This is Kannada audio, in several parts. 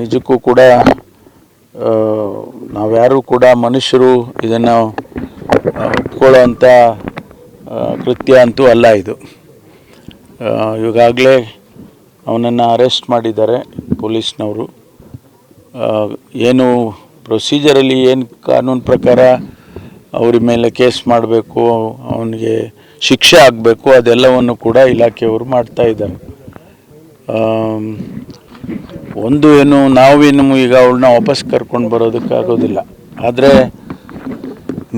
ನಿಜಕ್ಕೂ ಕೂಡ ನಾವ್ಯಾರು ಕೂಡ ಮನುಷ್ಯರು ಇದನ್ನು ಒಪ್ಕೊಳ್ಳೋವಂಥ ಕೃತ್ಯ ಅಂತೂ ಅಲ್ಲ ಇದು. ಈಗಾಗಲೇ ಅವನನ್ನು ಅರೆಸ್ಟ್ ಮಾಡಿದ್ದಾರೆ ಪೊಲೀಸ್ನವರು. ಏನು ಪ್ರೊಸೀಜರಲ್ಲಿ ಏನು ಕಾನೂನು ಪ್ರಕಾರ ಅವ್ರ ಮೇಲೆ ಕೇಸ್ ಮಾಡಬೇಕು, ಅವನಿಗೆ ಶಿಕ್ಷೆ ಆಗಬೇಕು, ಅದೆಲ್ಲವನ್ನು ಕೂಡ ಇಲಾಖೆಯವರು ಮಾಡ್ತಾ ಇದ್ದಾರೆ. ಒಂದು ಏನು ನಾವೇನು ಈಗ ಅವಳನ್ನ ವಾಪಸ್ ಕರ್ಕೊಂಡು ಬರೋದಕ್ಕಾಗೋದಿಲ್ಲ. ಆದರೆ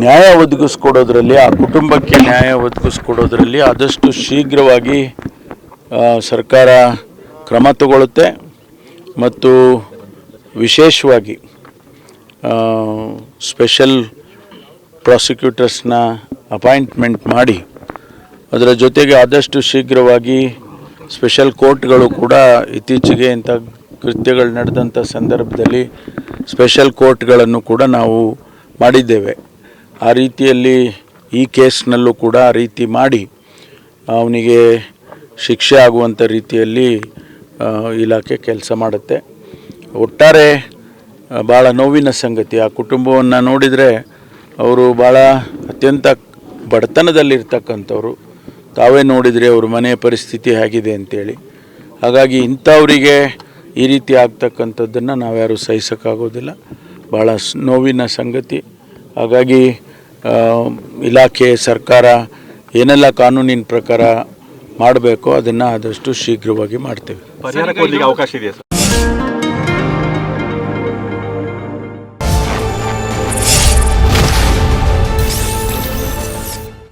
ನ್ಯಾಯ ಒದಗಿಸ್ಕೊಡೋದ್ರಲ್ಲಿ, ಆ ಕುಟುಂಬಕ್ಕೆ ನ್ಯಾಯ ಒದಗಿಸ್ಕೊಡೋದ್ರಲ್ಲಿ ಆದಷ್ಟು ಶೀಘ್ರವಾಗಿ ಸರ್ಕಾರ ಕ್ರಮ ತಗೊಳ್ಳುತ್ತೆ ಮತ್ತು ವಿಶೇಷವಾಗಿ ಸ್ಪೆಷಲ್ ಪ್ರಾಸಿಕ್ಯೂಟರ್ಸ್ನ ಅಪಾಯಿಂಟ್ಮೆಂಟ್ ಮಾಡಿ, ಅದರ ಜೊತೆಗೆ ಆದಷ್ಟು ಶೀಘ್ರವಾಗಿ ಸ್ಪೆಷಲ್ ಕೋರ್ಟ್ಗಳು ಕೂಡ ಇತ್ತೀಚೆಗೆ ಇಂಥ ಕೃತ್ಯಗಳು ನಡೆದಂಥ ಸಂದರ್ಭದಲ್ಲಿ ಸ್ಪೆಷಲ್ ಕೋರ್ಟ್ಗಳನ್ನು ಕೂಡ ನಾವು ಮಾಡಿದ್ದೇವೆ. ಆ ರೀತಿಯಲ್ಲಿ ಈ ಕೇಸ್ನಲ್ಲೂ ಕೂಡ ಆ ರೀತಿ ಮಾಡಿ ಅವನಿಗೆ ಶಿಕ್ಷೆ ಆಗುವಂಥ ರೀತಿಯಲ್ಲಿ ಇಲಾಖೆ ಕೆಲಸ ಮಾಡುತ್ತೆ. ಒಟ್ಟಾರೆ ಭಾಳ ನೋವಿನ ಸಂಗತಿ. ಆ ಕುಟುಂಬವನ್ನು ನೋಡಿದರೆ ಅವರು ಭಾಳ ಅತ್ಯಂತ ಬಡತನದಲ್ಲಿರ್ತಕ್ಕಂಥವ್ರು. ತಾವೇ ನೋಡಿದರೆ ಅವ್ರ ಮನೆಯ ಪರಿಸ್ಥಿತಿ ಹೇಗಿದೆ ಅಂತೇಳಿ. ಹಾಗಾಗಿ ಇಂಥವರಿಗೆ ಈ ರೀತಿ ಆಗ್ತಕ್ಕಂಥದ್ದನ್ನು ನಾವ್ಯಾರು ಸಹಿಸೋಕ್ಕಾಗೋದಿಲ್ಲ. ಭಾಳ ನೋವಿನ ಸಂಗತಿ. ಹಾಗಾಗಿ ಇಲಾಖೆ ಸರ್ಕಾರ ಏನೆಲ್ಲ ಕಾನೂನಿನ ಪ್ರಕಾರ ಮಾಡಬೇಕು ಅದನ್ನು ಆದಷ್ಟು ಶೀಘ್ರವಾಗಿ ಮಾಡ್ತೇವೆ. ಅವಕಾಶ ಇದೆಯಾ